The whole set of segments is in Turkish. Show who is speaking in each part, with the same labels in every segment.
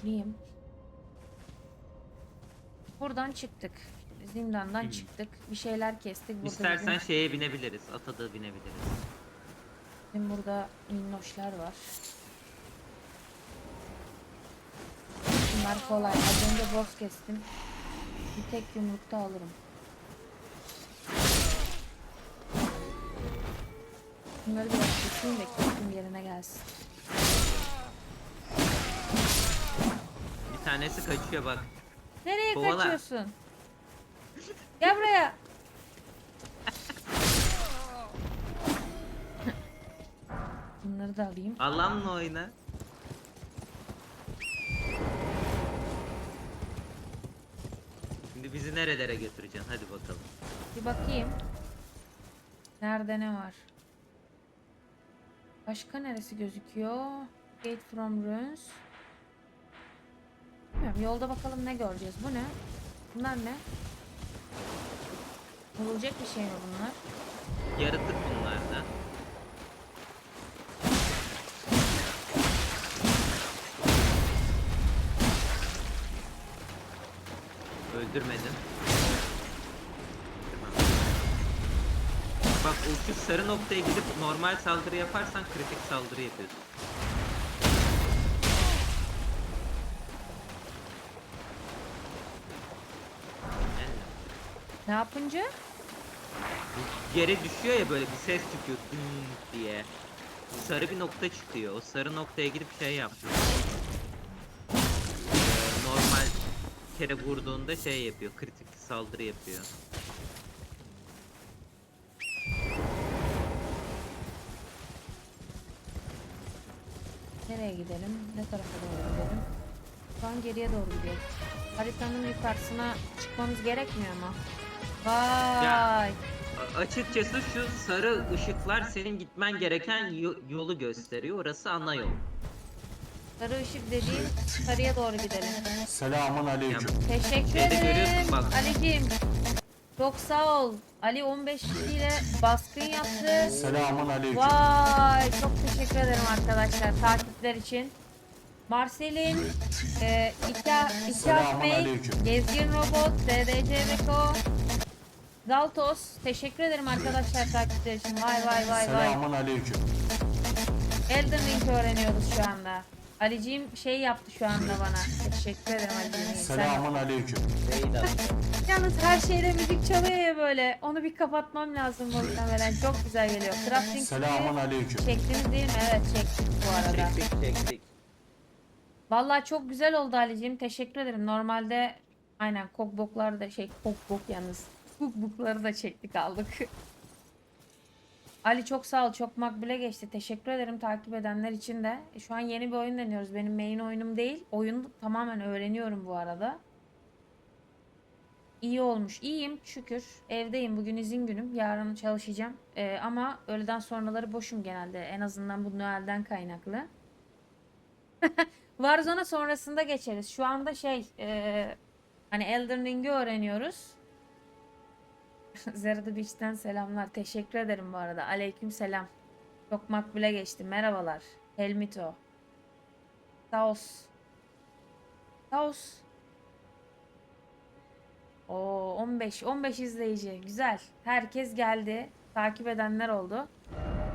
Speaker 1: işleyeyim. Buradan çıktık. Zindandan çıktık. Bir şeyler kestik. Burada
Speaker 2: İstersen
Speaker 1: bizim-
Speaker 2: şeye binebiliriz. Ata da binebiliriz.
Speaker 1: Bizim burada minnoşlar var. Bunlar kolay. Az önce boss kestim. Bir tek yumrukta alırım. Bunları biraz keseyim de kestim yerine gelsin.
Speaker 2: Bir tanesi kaçıyor bak.
Speaker 1: Nereye
Speaker 2: Kovala.
Speaker 1: kaçıyorsun? Gel buraya. Bunları da alayım.
Speaker 2: Alanla oyna. Şimdi bizi nerelere götüreceksin? Hadi bakalım.
Speaker 1: Bir bakayım. Nerede ne var? Başka neresi gözüküyor? Gate from ruins. Bilmiyorum. Yolda bakalım ne göreceğiz. Bu ne? Bunlar ne? Vurulacak bir şey mi bunlar?
Speaker 2: Yaratık bunlardan. Öldürmedim. Bak o sarı noktaya gidip normal saldırı yaparsan kritik saldırı yapıyorsun. Yani
Speaker 1: Ne yapınca?
Speaker 2: yere düşüyor ya böyle bir ses çıkıyor "Dın" diye. Sarı bir nokta çıkıyor. O sarı noktaya gidip şey yapıyor. Ee, normal kere vurduğunda şey yapıyor. Kritik saldırı yapıyor.
Speaker 1: Nereye gidelim? Ne tarafa doğru gidelim? Şu an geriye doğru gidiyoruz. Haritanın yukarısına çıkmamız gerekmiyor mu? Vay!
Speaker 2: Ya. A- açıkçası şu sarı ışıklar senin gitmen gereken yo- yolu gösteriyor. Orası ana yol.
Speaker 1: Sarı ışık dediğin sarıya doğru gidelim.
Speaker 3: Selamun aleyküm.
Speaker 1: Teşekkür
Speaker 2: Şeyde
Speaker 1: ederim
Speaker 2: görüyorsun bak.
Speaker 1: Ali'cim. Çok sağ ol. Ali 15 kişiyle baskın yaptı.
Speaker 3: Selamun aleyküm.
Speaker 1: Vay çok teşekkür ederim arkadaşlar takipler için. Marcel'in e, İka, İka
Speaker 3: Selamun
Speaker 1: Bey,
Speaker 3: aleyküm.
Speaker 1: Gezgin Robot, DDC Beko, Zaltos teşekkür ederim arkadaşlar takipler için. Vay vay vay vay.
Speaker 3: Selamun aleyküm.
Speaker 1: Elden Ring öğreniyoruz şu anda. Aliciğim şey yaptı şu anda bana. Teşekkür ederim Aliciğim.
Speaker 3: Selamun aleyküm.
Speaker 1: Yalnız her şeyde müzik çalıyor ya böyle. Onu bir kapatmam lazım muhtemelen. Çok güzel geliyor. Crafting
Speaker 3: Selamun aleyküm.
Speaker 1: çektiniz değil mi? Evet çektik bu arada.
Speaker 2: Çektik çektik.
Speaker 1: Vallahi çok güzel oldu Ali'ciğim. Teşekkür ederim. Normalde aynen kokbokları da şey kokbok yalnız. Kokbokları da çektik aldık. Ali çok sağ ol. Çok makbule geçti. Teşekkür ederim takip edenler için de. E, Şu an yeni bir oyun deniyoruz. Benim main oyunum değil. Oyunu tamamen öğreniyorum bu arada. İyi olmuş. İyiyim şükür. Evdeyim. Bugün izin günüm. Yarın çalışacağım. Ee, ama öğleden sonraları boşum genelde. En azından bu Noel'den kaynaklı. Warzone sonrasında geçeriz. Şu anda şey e, hani Elden Ring'i öğreniyoruz. Zerada Beach'ten selamlar. Teşekkür ederim bu arada. Aleyküm selam. Çok makbule geçti. Merhabalar. Helmito. Taos. Taos. Oo 15 15 izleyici. Güzel. Herkes geldi. Takip edenler oldu.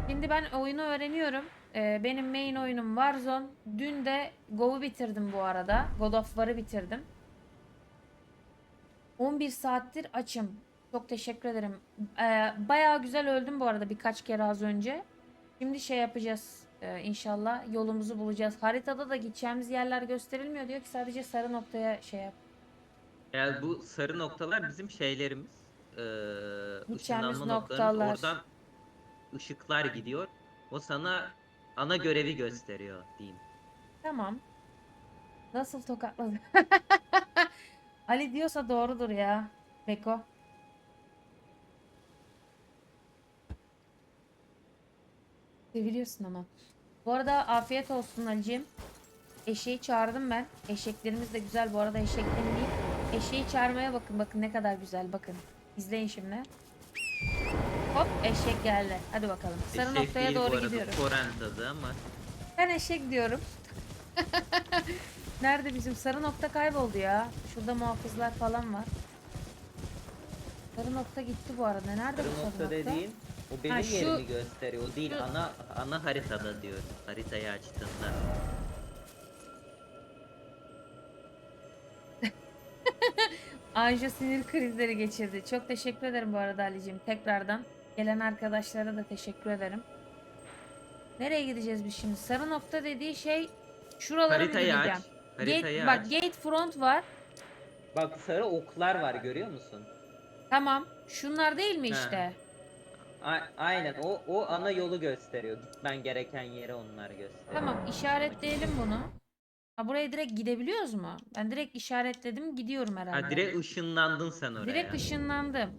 Speaker 1: Şimdi ben oyunu öğreniyorum. Ee, benim main oyunum Warzone. Dün de Go'u bitirdim bu arada. God of War'ı bitirdim. 11 saattir açım. Çok teşekkür ederim. Ee, bayağı güzel öldüm bu arada birkaç kere az önce. Şimdi şey yapacağız. Ee, inşallah yolumuzu bulacağız. Haritada da gideceğimiz yerler gösterilmiyor. Diyor ki sadece sarı noktaya şey yap.
Speaker 2: Yani bu sarı noktalar bizim şeylerimiz. Ee,
Speaker 1: Gideceğimiz
Speaker 2: ışınlanma noktalarımız.
Speaker 1: noktalar.
Speaker 2: Oradan ışıklar gidiyor. O sana ana görevi gösteriyor diyeyim.
Speaker 1: Tamam. Nasıl tokatladı? Ali diyorsa doğrudur ya. Beko. Seviliyorsun ama. Bu arada afiyet olsun Ali'ciğim. Eşeği çağırdım ben. Eşeklerimiz de güzel bu arada eşekten değil. Eşeği çağırmaya bakın bakın ne kadar güzel bakın. İzleyin şimdi. Hop eşek geldi. Hadi bakalım. Sarı
Speaker 2: Eşek
Speaker 1: noktaya
Speaker 2: değil bu
Speaker 1: doğru
Speaker 2: arada,
Speaker 1: gidiyorum.
Speaker 2: Ama
Speaker 1: Ben eşek diyorum. Nerede bizim sarı nokta kayboldu ya. Şurada muhafızlar falan var. Sarı nokta gitti bu arada. Nerede
Speaker 2: Sarı
Speaker 1: bu sarı
Speaker 2: nokta
Speaker 1: nokta?
Speaker 2: dediğin o benim
Speaker 1: Ha, şu-
Speaker 2: yerimi gösteriyor. O değil
Speaker 1: şu-
Speaker 2: ana ana haritada diyorum. Haritayı açtığında.
Speaker 1: Anjo sinir krizleri geçirdi. Çok teşekkür ederim bu arada Ali'cim. Tekrardan gelen arkadaşlara da teşekkür ederim. Nereye gideceğiz biz şimdi? Sarı nokta dediği şey şuralara mı
Speaker 2: Haritayı
Speaker 1: gideceğim?
Speaker 2: aç. Haritayı
Speaker 1: Gate, bak
Speaker 2: aç.
Speaker 1: gate front var.
Speaker 2: Bak sarı oklar var görüyor musun?
Speaker 1: Tamam. Şunlar değil mi
Speaker 2: Ha.
Speaker 1: işte?
Speaker 2: A- aynen o o ana yolu gösteriyor. Gitmen gereken yere onlar gösteriyor.
Speaker 1: Tamam işaretleyelim bunu. Ha buraya direkt gidebiliyoruz mu? Ben direkt işaretledim gidiyorum herhalde.
Speaker 2: Ha direkt ışınlandın sen oraya.
Speaker 1: Direkt ışınlandım.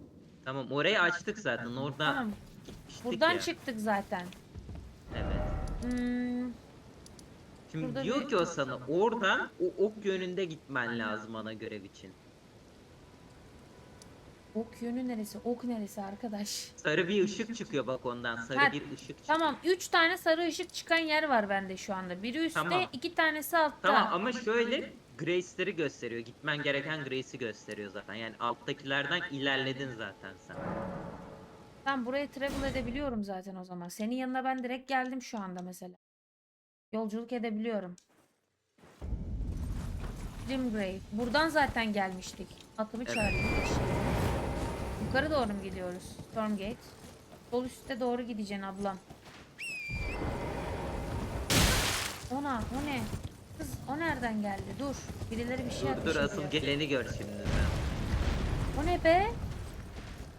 Speaker 2: Tamam orayı açtık zaten. Orada
Speaker 1: Tamam. Buradan
Speaker 2: ya.
Speaker 1: çıktık zaten.
Speaker 2: Evet.
Speaker 1: Hmm,
Speaker 2: Şimdi
Speaker 1: Burada
Speaker 2: diyor ki o sana oradan o ok yönünde gitmen lazım ana görev için.
Speaker 1: Ok yönü neresi? Ok neresi arkadaş?
Speaker 2: Sarı bir ışık çıkıyor bak ondan. Sarı
Speaker 1: Ha,
Speaker 2: bir ışık çıkıyor.
Speaker 1: Tamam 3 tane sarı ışık çıkan yer var bende şu anda. Biri üstte,
Speaker 2: Tamam.
Speaker 1: iki tanesi altta.
Speaker 2: Tamam ama şöyle Grace'leri gösteriyor. Gitmen gereken Grace'i gösteriyor zaten. Yani alttakilerden ilerledin zaten sen.
Speaker 1: Tamam buraya travel edebiliyorum zaten o zaman. Senin yanına ben direkt geldim şu anda mesela. Yolculuk edebiliyorum. Grimgrave. Buradan zaten gelmiştik. Atımı
Speaker 2: Evet.
Speaker 1: çağırayım. Yukarı doğru mu gidiyoruz? Stormgate. Sol üstte doğru gideceksin ablam. Ona, o ne? Kız o nereden geldi? Dur. Birileri bir şey
Speaker 2: Dur dur asıl geleni gör şimdi.
Speaker 1: O ne be?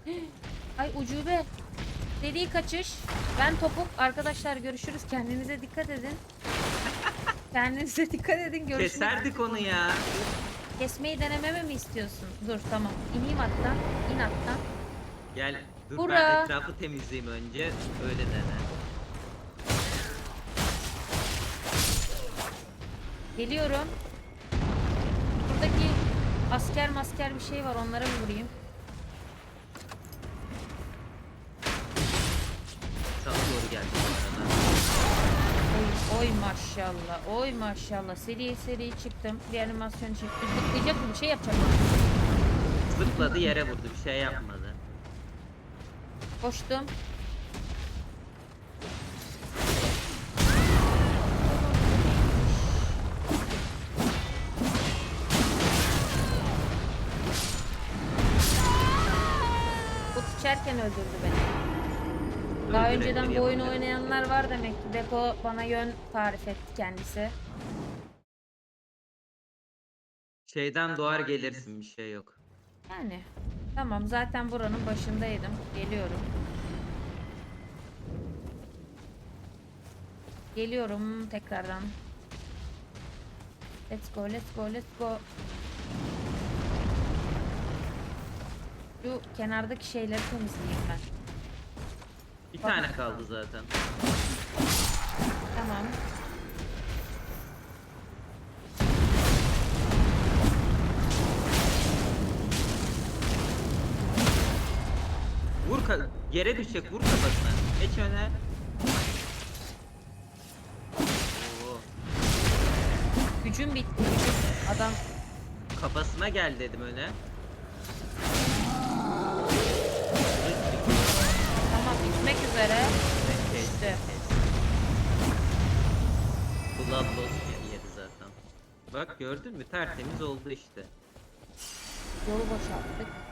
Speaker 1: Ay ucube. Seri kaçış. Ben topuk. Arkadaşlar görüşürüz. Kendinize dikkat edin. Kendinize dikkat edin. Görüşürüz.
Speaker 2: Keserdik onu ya.
Speaker 1: Kesmeyi denememe mi istiyorsun? Dur tamam. İneyim attan. İn attan.
Speaker 2: Gel dur
Speaker 1: Bura.
Speaker 2: ben etrafı temizleyeyim önce. Öyle dene.
Speaker 1: Geliyorum. Buradaki asker masker bir şey var. Onlara mı vurayım? Oy, maşallah. Oy maşallah. Seri seri çıktım. Bir animasyon çekti. Zıplayacak mı? Bir şey yapacak mı?
Speaker 2: Zıpladı yere vurdu bir şey yapmadı.
Speaker 1: Koştum. Bu içerken öldürdü beni. Daha önceden bu oyunu oynayanlar var demek ki. Beko bana yön tarif etti kendisi.
Speaker 2: Şeyden doğar gelirsin bir şey yok.
Speaker 1: Yani tamam zaten buranın başındaydım. Geliyorum. Geliyorum tekrardan. Let's go, let's go, let's go. Şu kenardaki şeyleri temizleyeyim ben.
Speaker 2: Bir tane kaldı zaten.
Speaker 1: Tamam.
Speaker 2: Vur ka- yere düşecek vur kafasına. Geç öne. Oo,
Speaker 1: Gücüm bitti. Gücüm. Adam
Speaker 2: kafasına gel dedim öne.
Speaker 1: Üzere.
Speaker 2: Kes,
Speaker 1: İşte.
Speaker 2: Blood zaten. Bak gördün mü tertemiz oldu işte.
Speaker 1: Yolu boşalttık.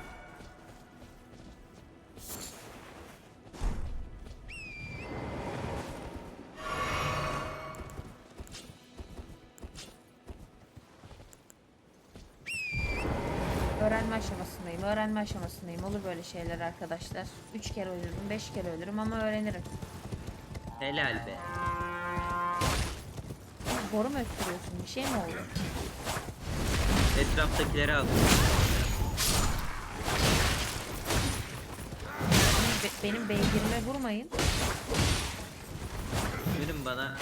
Speaker 1: Öğrenme aşamasındayım. Olur böyle şeyler arkadaşlar. Üç kere ölürüm, beş kere ölürüm ama öğrenirim.
Speaker 2: Helal be.
Speaker 1: Boru mu öttürüyorsun? Bir şey mi oldu?
Speaker 2: Etraftakileri al.
Speaker 1: Benim, be- benim beygirime vurmayın.
Speaker 2: Dönün bana.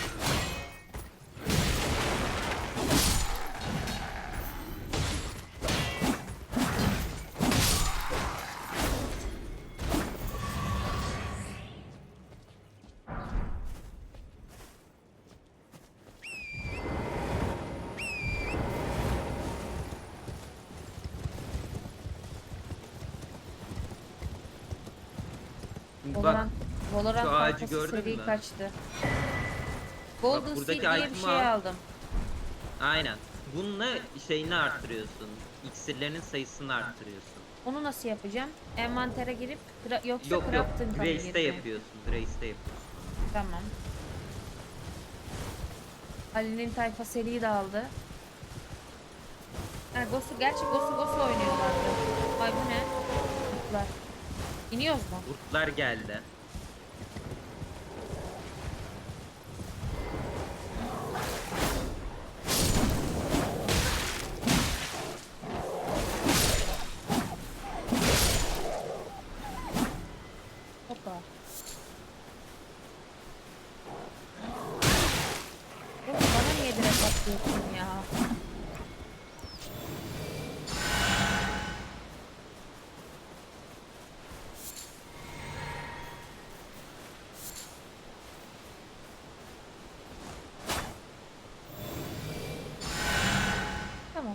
Speaker 1: Valorant, Valorant
Speaker 2: şu ağacı
Speaker 1: tayfası
Speaker 2: gördün
Speaker 1: seri
Speaker 2: mü?
Speaker 1: kaçtı. Golden
Speaker 2: buradaki
Speaker 1: Seed diye bir
Speaker 2: item'ı
Speaker 1: şey
Speaker 2: al.
Speaker 1: aldım.
Speaker 2: Aynen. Bununla şeyini arttırıyorsun. İksirlerin sayısını arttırıyorsun.
Speaker 1: Onu nasıl yapacağım? Envantere girip kra- yoksa
Speaker 2: Yok yok.
Speaker 1: crafting mı
Speaker 2: Grace'de
Speaker 1: gireceğim?
Speaker 2: yapıyorsun. Grace'de yapıyorsun.
Speaker 1: Tamam. Ali'nin tayfa seriyi de aldı. Ha, Gosu, gerçi Gosu Gosu oynuyorlardı. Ay bu ne? Kurtlar. İniyoruz mu?
Speaker 2: Kurtlar geldi.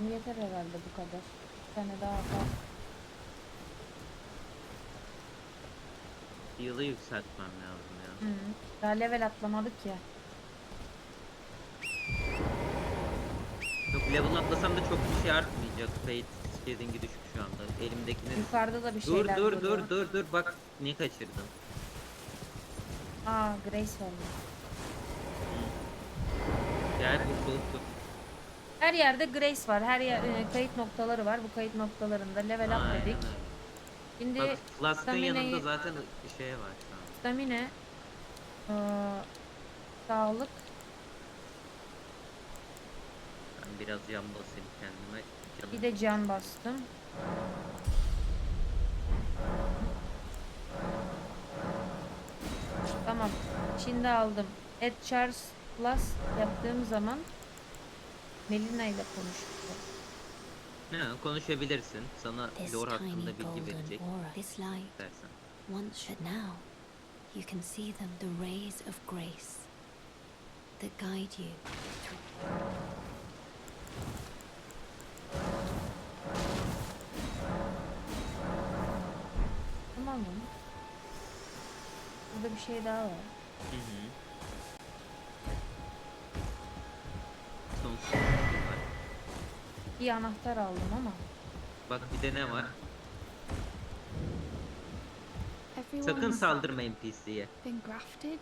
Speaker 1: Tamam yeter herhalde bu kadar. Bir tane daha atalım.
Speaker 2: Yılı yükseltmem lazım ya.
Speaker 1: Hı. Daha level atlamadık ya.
Speaker 2: Yok level atlasam da çok bir şey artmayacak. Fate scaling düşük şu anda. Elimdekinin...
Speaker 1: Yukarıda da bir
Speaker 2: Dur
Speaker 1: şeyler
Speaker 2: dur
Speaker 1: duruyor.
Speaker 2: dur dur dur bak ne kaçırdın.
Speaker 1: Aa Grace oldu.
Speaker 2: Gel bu bulutlu.
Speaker 1: Her yerde Grace var. Her yer e, kayıt noktaları var. Bu kayıt noktalarında level up
Speaker 2: Aynen
Speaker 1: dedik. Şimdi
Speaker 2: Bak Flask'ın
Speaker 1: stamineyi-
Speaker 2: yanında zaten şey var şu an.
Speaker 1: stamina eee, sağlık
Speaker 2: Ben biraz yan basayım kendime. Canım.
Speaker 1: bir de can bastım. Tamam. Şimdi aldım. Add Charles Plus yaptığım zaman Melina ile konuştuk.
Speaker 2: Ne konuşabilirsin. Sana
Speaker 4: This
Speaker 2: lore
Speaker 4: tiny
Speaker 2: hakkında bilgi
Speaker 4: golden
Speaker 2: verecek
Speaker 4: aura, this light,
Speaker 2: dersen.
Speaker 4: once should now, you can see them the rays of grace that guide you.
Speaker 1: Tamam mı? Burada bir şey daha var.
Speaker 2: Hı hı. Sonsuz Bir
Speaker 1: anahtar aldım ama.
Speaker 2: Bak bir de ne var? Sakın saldırma NPC'ye.
Speaker 5: been grafted.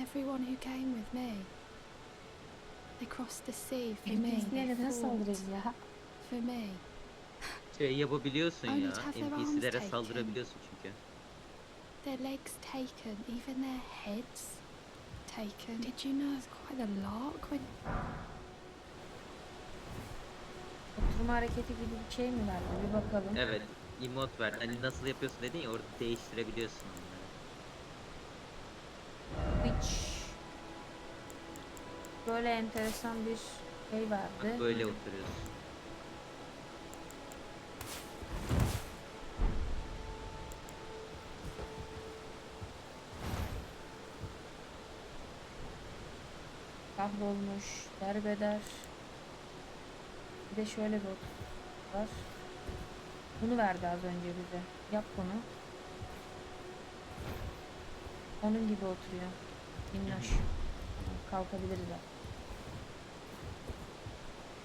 Speaker 5: Everyone who came with me. They crossed the sea for me.
Speaker 1: NPC'lere saldırırız ya?
Speaker 5: For me.
Speaker 2: Şey yapabiliyorsun ya. NPC'lere saldırabiliyorsun çünkü.
Speaker 5: Their legs taken, even their heads taken. Did you know it's quite a lot when
Speaker 1: Oturma hareketi gibi bir şey mi verdi? Bir bakalım.
Speaker 2: Evet. Emote ver. Hani nasıl yapıyorsun dedin ya orada değiştirebiliyorsun onları.
Speaker 1: Which böyle enteresan bir şey verdi.
Speaker 2: Bak böyle oturuyorsun.
Speaker 1: Kahrolmuş, derbeder. De şöyle bir var. Bunu verdi az önce bize. Yap bunu. Onun gibi oturuyor. Minnoş. Kalkabiliriz artık.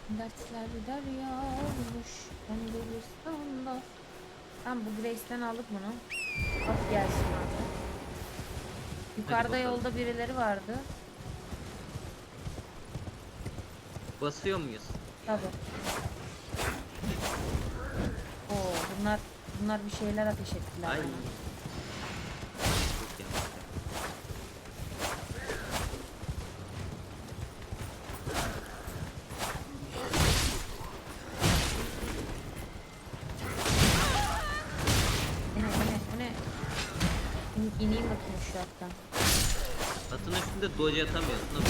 Speaker 1: Dertler derya olmuş. Ben de bir standa. Tamam bu Grace'den aldık bunu. At gelsin abi. Yukarıda yolda birileri vardı.
Speaker 2: Basıyor muyuz?
Speaker 1: Tabi. Oo bunlar bunlar bir şeyler ateş ettiler.
Speaker 2: Ay.
Speaker 1: bana. İneyim bakayım şu attan.
Speaker 2: Atın üstünde dodge atamıyorsun.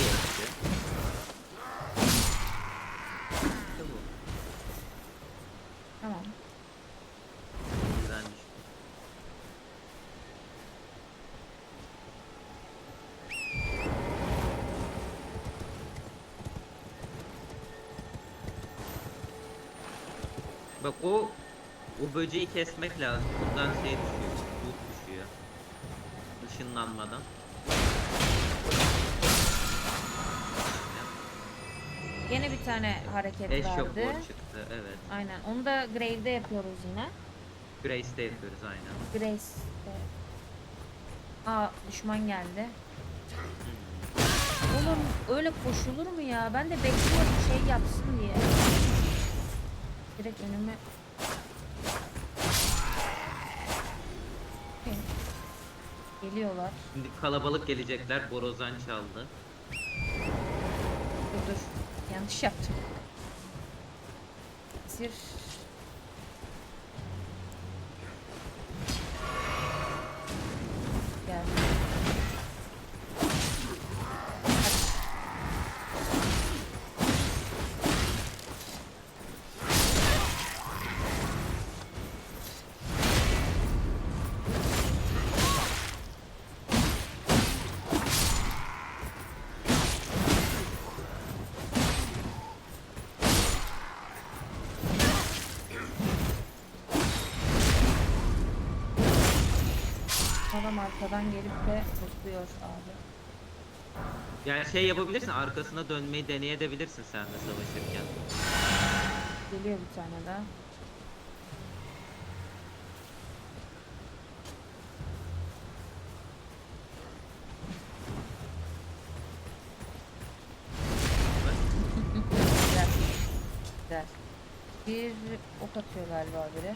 Speaker 2: Bak o o böceği kesmek lazım. Bundan şey düşüyor. Bulut düşüyor. Işınlanmadan.
Speaker 1: Gene bir tane hareket
Speaker 2: Eş
Speaker 1: vardı.
Speaker 2: yok çıktı evet.
Speaker 1: Aynen. Onu da Grave'de yapıyoruz yine.
Speaker 2: Grace'de yapıyoruz aynen.
Speaker 1: Grace'de. Aa düşman geldi. Hmm. Oğlum öyle koşulur mu ya? Ben de bekliyorum şey yapsın diye. Direkt önüme... Geliyorlar.
Speaker 2: Şimdi kalabalık gelecekler. Borozan çaldı.
Speaker 1: Dur dur. Yanlış yaptım. Zir adam arkadan gelip de tutuyor abi.
Speaker 2: Yani şey yapabilirsin arkasına dönmeyi deneyebilirsin sen de savaşırken.
Speaker 1: Geliyor bir tane daha. Bir ok atıyor galiba biri.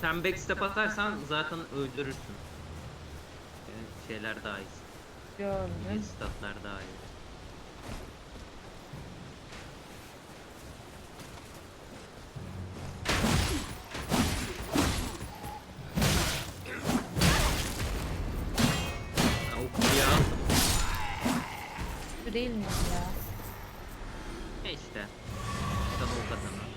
Speaker 2: Sen backstep atarsan zaten öldürürsün. Yani şeyler daha iyi.
Speaker 1: Gördüm.
Speaker 2: Statlar daha iyi.
Speaker 1: Şu değil mi ya?
Speaker 2: E işte. Tam o
Speaker 1: kazanır.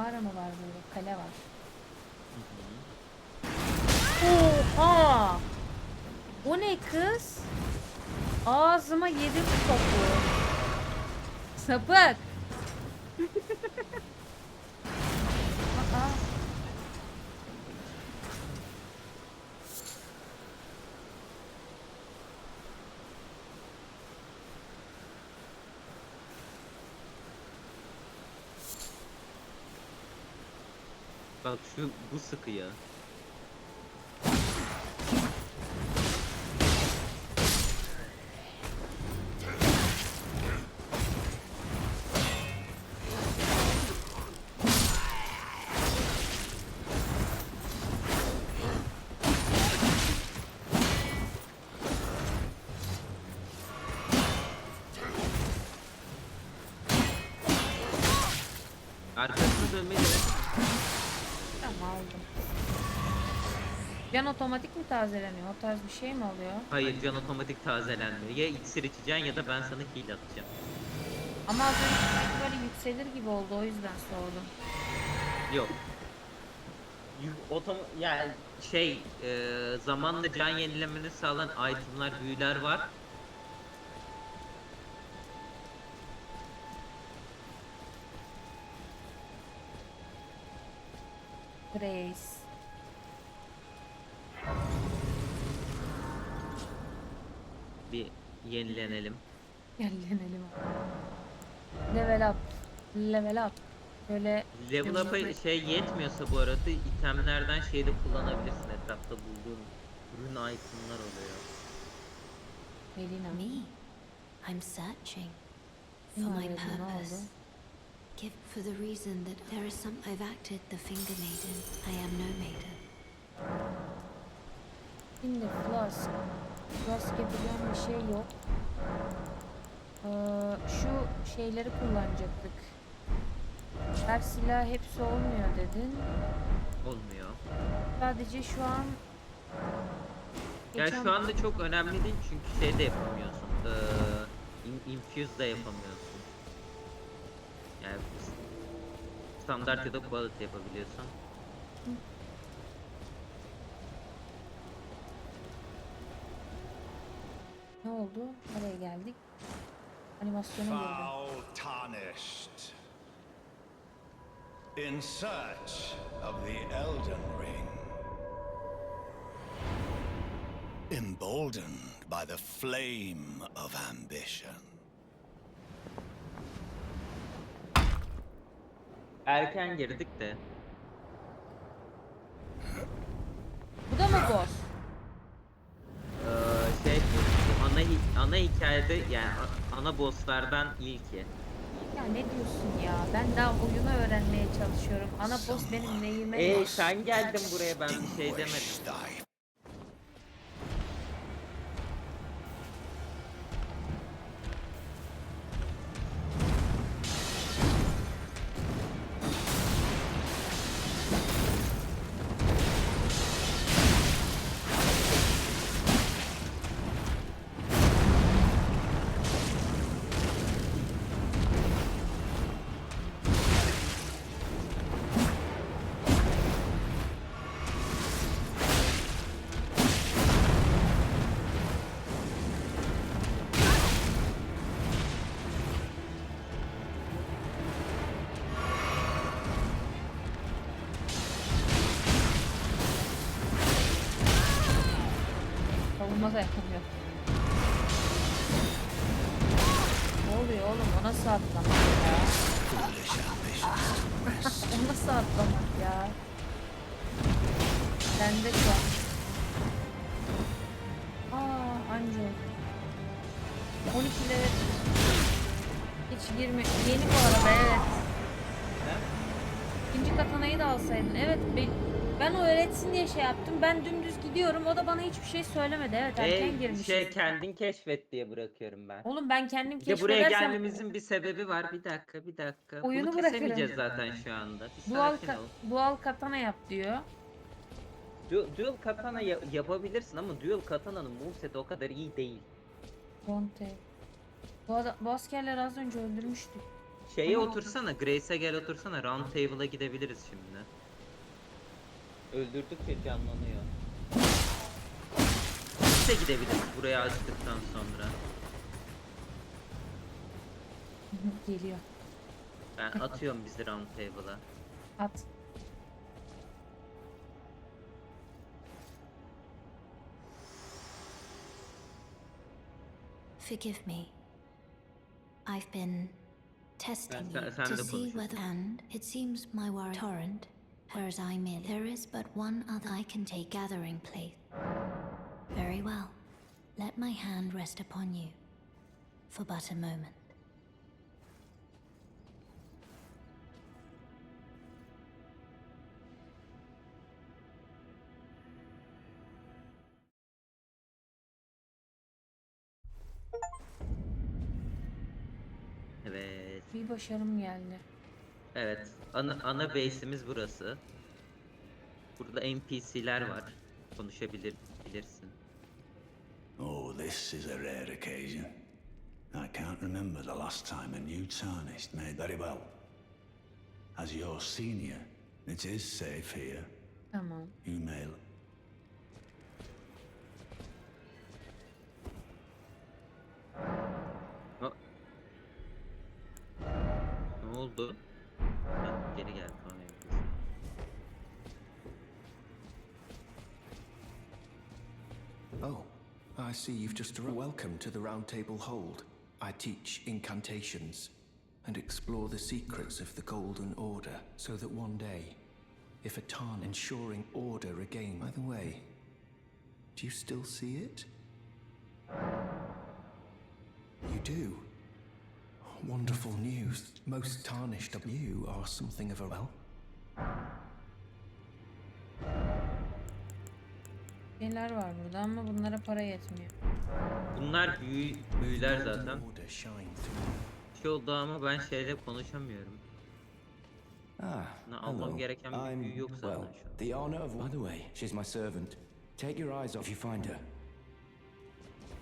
Speaker 1: mağara mı var burada? Kale var. Oha! O ne kız? Ağzıma yedi bu topu. Sapık.
Speaker 2: Bak şu bu sıkı ya. Arkasını
Speaker 1: dönmeyi aldım. Can otomatik mi tazeleniyor? O tarz bir şey mi oluyor?
Speaker 2: Hayır can otomatik tazelenmiyor. Ya iksir içeceksin ya da ben sana heal atacağım.
Speaker 1: Ama az önce böyle yükselir gibi oldu o yüzden sordum.
Speaker 2: Yok. Otom yani şey e, zamanla can yenilemeni sağlayan itemlar büyüler var.
Speaker 1: Grace.
Speaker 2: Bir yenilenelim.
Speaker 1: Yenilenelim. Level up. Level up. Böyle
Speaker 2: Level up'a şey yetmiyorsa bu arada itemlerden şeyi de kullanabilirsin etrafta bulduğun ürün itemler oluyor.
Speaker 1: Melina.
Speaker 4: Me. I'm searching for my purpose give for the reason that there is some I've acted the finger maiden. I am no maiden.
Speaker 1: Şimdi flask. Flask yapabilen bir şey yok. Ee, şu şeyleri kullanacaktık. Her silah hepsi olmuyor dedin.
Speaker 2: Olmuyor.
Speaker 1: Sadece şu an...
Speaker 2: Ya
Speaker 1: yani
Speaker 2: şu anda çok önemli değil çünkü şey de yapamıyorsun. Ee, infuse de yapamıyorsun. Yani standart ya da quality yapabiliyorsun. Ne
Speaker 1: oldu? Nereye geldik? Animasyonu
Speaker 6: gördüm. tarnished. In search of the Elden Ring. Emboldened by the flame of ambition.
Speaker 2: Erken girdik de.
Speaker 1: Bu da mı boss?
Speaker 2: Ee, şey ana hi- ana hikayede yani a- ana bosslardan ilki.
Speaker 1: Ya ne diyorsun ya? Ben daha oyunu öğrenmeye çalışıyorum. Ana boss benim neyime?
Speaker 2: Ee sen geldin buraya ben bir şey demedim.
Speaker 1: Savunma da yapamıyor. Ne oluyor oğlum? O nasıl atlamak ben o öğretsin diye şey yaptım. Ben dümdüz gidiyorum. O da bana hiçbir şey söylemedi. Evet erken
Speaker 2: Ee,
Speaker 1: girmiş.
Speaker 2: şey kendin keşfet diye bırakıyorum ben.
Speaker 1: Oğlum ben kendim
Speaker 2: Bir de buraya
Speaker 1: keşfedersem
Speaker 2: gelmemizin bir sebebi var. Bir dakika, bir dakika.
Speaker 1: Oyunu
Speaker 2: Bunu
Speaker 1: bırakırım.
Speaker 2: kesemeyeceğiz zaten şu anda. Bir
Speaker 1: dual,
Speaker 2: sakin
Speaker 1: ka-
Speaker 2: ol.
Speaker 1: dual katana yap diyor.
Speaker 2: Du- dual katana ya- yapabilirsin ama dual katana'nın moveseti o kadar iyi değil.
Speaker 1: Dante. Bu, ada- bu askerleri az önce öldürmüştük.
Speaker 2: Şeye otursana, Grace'e gel otursana. Round table'a gidebiliriz şimdi. Öldürdükçe canlanıyor. Biz de gidebiliriz buraya açtıktan sonra.
Speaker 1: Geliyor.
Speaker 2: Ben atıyorum bizi round table'a.
Speaker 1: At.
Speaker 4: Forgive me. I've been testing
Speaker 2: sen-
Speaker 4: you
Speaker 2: sen
Speaker 4: to see whether and it seems my worry torrent, whereas I merely there is but one other I can take gathering place. Very well. Let my hand rest upon you for but a moment.
Speaker 2: Evet.
Speaker 1: Bir başarım geldi.
Speaker 2: Evet. Ana, ana base'imiz burası. Burada NPC'ler var. Konuşabilir bilirsin.
Speaker 6: Oh, this is a rare occasion. I can't remember the last time a new tarnished made very well. As your senior, it is safe here.
Speaker 1: Tamam.
Speaker 6: You may
Speaker 2: Ne oldu?
Speaker 7: I see you've just arrived. Welcome to the Round Table Hold. I teach incantations and explore the secrets of the Golden Order so that one day, if a Tarn ensuring order again. By the way, do you still see it? You do. Wonderful news. Most tarnished of you are something of a well.
Speaker 1: Şeyler var burada ama bunlara para yetmiyor.
Speaker 2: Bunlar büyü, büyüler zaten. Şey oldu ama ben şeyle konuşamıyorum.
Speaker 8: Ah,
Speaker 2: almam gereken bir büyü yok zaten
Speaker 8: well,
Speaker 2: şu an.
Speaker 8: the honor of... By the way, she's my servant. Take your eyes off if you find her.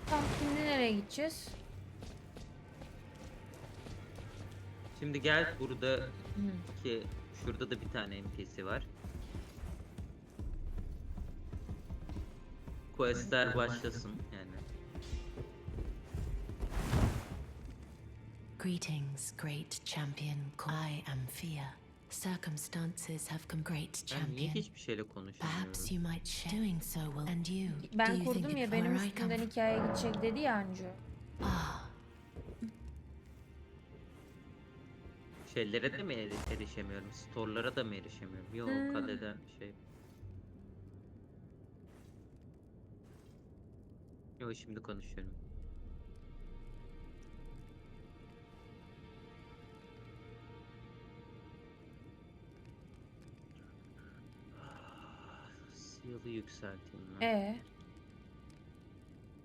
Speaker 1: Tamam şimdi nereye gideceğiz?
Speaker 2: Şimdi gel burada ki şurada da bir tane NPC var. Questler başlasın yani.
Speaker 9: Greetings, great champion. I am Fia. Circumstances have come great
Speaker 2: Ben niye
Speaker 9: champion.
Speaker 2: hiçbir şeyle konuşamıyorum?
Speaker 9: Perhaps you might share. Doing so will. And you? do
Speaker 1: Ben
Speaker 9: you
Speaker 1: kurdum
Speaker 9: think
Speaker 1: ya benim üstümden hikaye gidecek dedi ya Ancu.
Speaker 9: Ah,
Speaker 2: Şeylere de mi eri- erişemiyorum? Store'lara da mı erişemiyorum? Yok
Speaker 1: Hmm.
Speaker 2: kaleden şey. Yok şimdi konuşuyorum. Seal'ı yükselteyim ben.
Speaker 1: E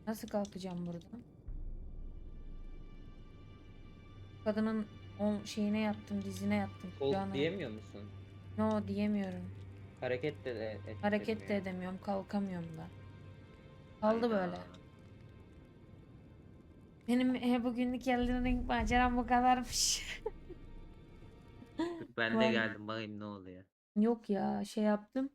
Speaker 1: Nasıl kalkacağım buradan? Kadının o şeyine yattım, dizine yattım.
Speaker 2: Hold
Speaker 1: kucağına
Speaker 2: diyemiyor musun?
Speaker 1: No diyemiyorum.
Speaker 2: Hareket de, de
Speaker 1: Hareket de edemiyorum, kalkamıyorum da. Kaldı
Speaker 2: Hayda.
Speaker 1: böyle. Benim e, bugünlük Elden Ring maceram bu kadarmış.
Speaker 2: Ben de
Speaker 1: Vay.
Speaker 2: geldim bakayım ne oluyor.
Speaker 1: Yok ya şey yaptım.